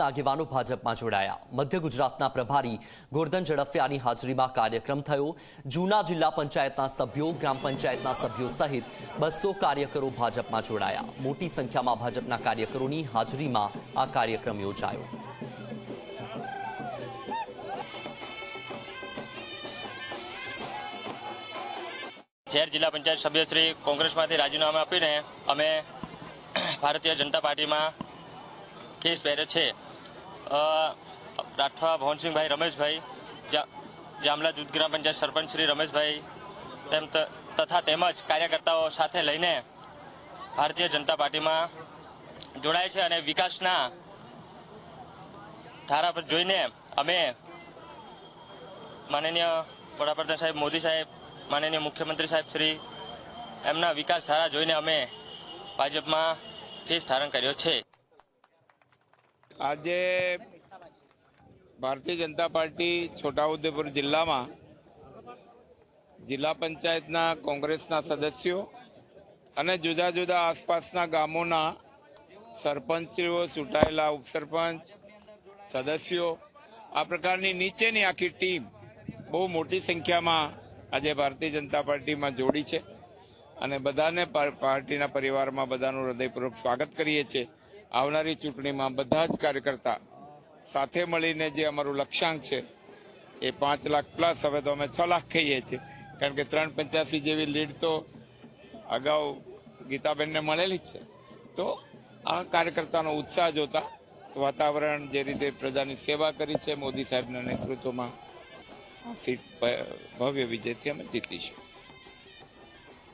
કોંગ્રેસના આગેવાનો ભાજપમાં જોડાયા. મધ્ય ગુજરાતના પ્રભારી ગોરધન ઝડફિયાની હાજરીમાં કાર્યક્રમ થયો. જૂના જિલ્લા પંચાયતના સભ્યો, ગ્રામ પંચાયતના સભ્યો સહિત બસો કાર્યકરો ભાજપમાં જોડાયા. મોટી સંખ્યામાં ભાજપના કાર્યકરોની હાજરીમાં આ કાર્યક્રમ યોજાયો. શહેર જિલ્લા પંચાયત સભ્યશ્રી કોંગ્રેસમાંથી રાજીનામું આપીને અમે ભારતીય જનતા પાર્ટીમાં કેસ પહેર્યો છે. રાઠવા ભવનસિંહભાઈ રમેશભાઈ જામલા જૂથ ગ્રામ પંચાયત સરપંચ શ્રી રમેશભાઈ, તેમ તથા તેમજ કાર્યકર્તાઓ સાથે લઈને ભારતીય જનતા પાર્ટીમાં જોડાય છે અને વિકાસના ધારા પર જોઈને અમે માનનીય વડાપ્રધાન સાહેબ મોદી સાહેબ, માનનીય મુખ્યમંત્રી સાહેબ શ્રી, એમના વિકાસ ધારા જોઈને અમે ભાજપમાં કેસ ધારણ કર્યો છે. આજે ભારતીય જનતા પાર્ટી છોટાઉદેપુર જિલ્લામાં જિલ્લા પંચાયતના કોંગ્રેસના સદસ્યો અને જુદા જુદા આસપાસના ગામોના સરપંચશ્રીઓ ચૂંટાયેલા ઉપસરપંચ, સદસ્યો, આ પ્રકારની નીચેની આખી ટીમ બહુ મોટી સંખ્યામાં આજે ભારતીય જનતા પાર્ટીમાં જોડી છે. અને બધાને પાર્ટીના પરિવારમાં બધાનું હૃદયપૂર્વક સ્વાગત કરીએ છીએ. આવનારી ચૂંટણીમાં બધા જ કાર્યકર્તા સાથે મળીને જે અમારું લક્ષ્યાંક છે, એ પાંચ લાખ પ્લસ હવે તો અમે છ લાખ કહીએ છીએ. કારણ કે ત્રણ પંચ્યાસી જેવી લીડ તો અગાઉ ગીતાબેનને મળેલી છે. તો આ કાર્યકર્તાનો ઉત્સાહ જોતા વાતાવરણ જે રીતે પ્રજાની સેવા કરી છે, મોદી સાહેબના નેતૃત્વમાં આ સીટ ભવ્ય વિજયથી અમે જીતીશું.